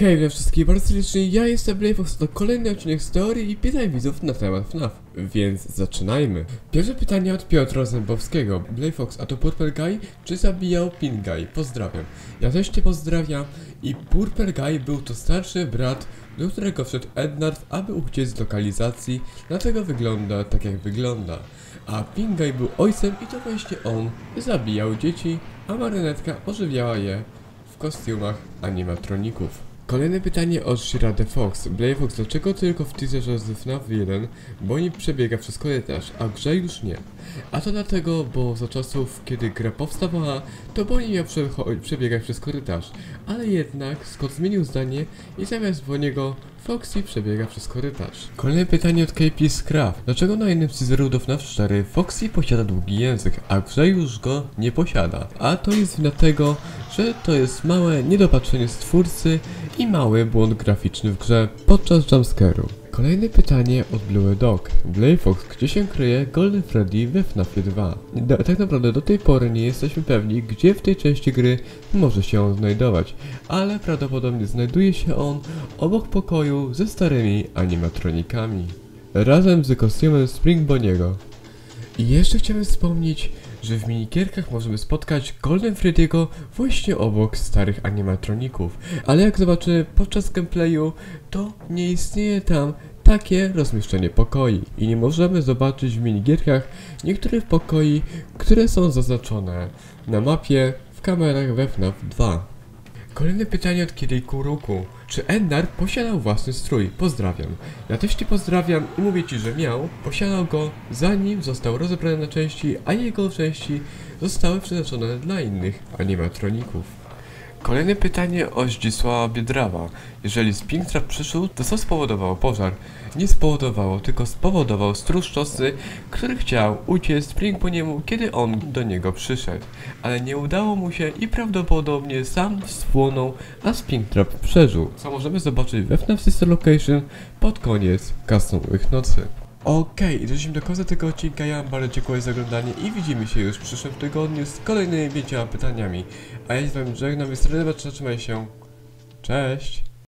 Hej, witam wszystkich bardzo serdecznie, ja jestem Blayfox, to kolejny odcinek z teorii i pytań widzów na temat FNAF, więc zaczynajmy. Pierwsze pytanie od Piotra Zębowskiego. Blayfox, a to Purple Guy, czy zabijał Pink Guy? Pozdrawiam. Ja też cię pozdrawiam i Purple Guy był to starszy brat, do którego wszedł Ednard, aby uciec z lokalizacji, dlatego wygląda tak jak wygląda. A Pink Guy był ojcem i to właśnie on zabijał dzieci, a marynetka ożywiała je w kostiumach animatroników. Kolejne pytanie od Shira the Fox. Fox, dlaczego tylko w teaserze z FNAF 1 Bonnie przebiega przez korytarz, a grze już nie? A to dlatego, bo za czasów, kiedy gra powstawała, to Bonnie miał przebiegać przez korytarz, ale jednak Scott zmienił zdanie i zamiast Boniego Foxy przebiega przez korytarz. Kolejne pytanie od KP Scrap. Dlaczego na jednym z teaserów do FNAF 4 Foxy posiada długi język, a grze już go nie posiada? A to jest dlatego, że to jest małe niedopatrzenie z twórcy i mały błąd graficzny w grze podczas jumpscare'u. Kolejne pytanie od Blue Dog. Fox, gdzie się kryje Golden Freddy we FNAF 2? Do, tak naprawdę do tej pory nie jesteśmy pewni, gdzie w tej części gry może się on znajdować, ale prawdopodobnie znajduje się on obok pokoju ze starymi animatronikami. Razem z kostiumem Spring Boniego. I jeszcze chciałem wspomnieć, że w minigierkach możemy spotkać Golden Freddy'ego właśnie obok starych animatroników. Ale jak zobaczymy podczas gameplayu, to nie istnieje tam takie rozmieszczenie pokoi i nie możemy zobaczyć w minigierkach niektórych pokoi, które są zaznaczone na mapie w kamerach we FNAF 2. Kolejne pytanie od Kirei Kuruku. Czy Endar posiadał własny strój? Pozdrawiam. Ja też Cię pozdrawiam i mówię Ci, że miał. Posiadał go zanim został rozebrany na części, a jego części zostały przeznaczone dla innych animatroników. Kolejne pytanie o Zdzisława Biedrawa. Jeżeli Springtrap przyszł, to co spowodowało pożar? Nie spowodowało, tylko spowodował stróż szosy, który chciał uciec Spring po niemu, kiedy on do niego przyszedł. Ale nie udało mu się i prawdopodobnie sam spłonął, a Springtrap przeżył. Co możemy zobaczyć we FNAF Sister Location pod koniec Customowych Nocy. Okej, i doszliśmy do końca tego odcinka. Ja wam bardzo dziękuję za oglądanie i widzimy się już w przyszłym tygodniu z kolejnymi pięcioma pytaniami. A ja z wami żegnam, Renata, trzymaj się. Cześć!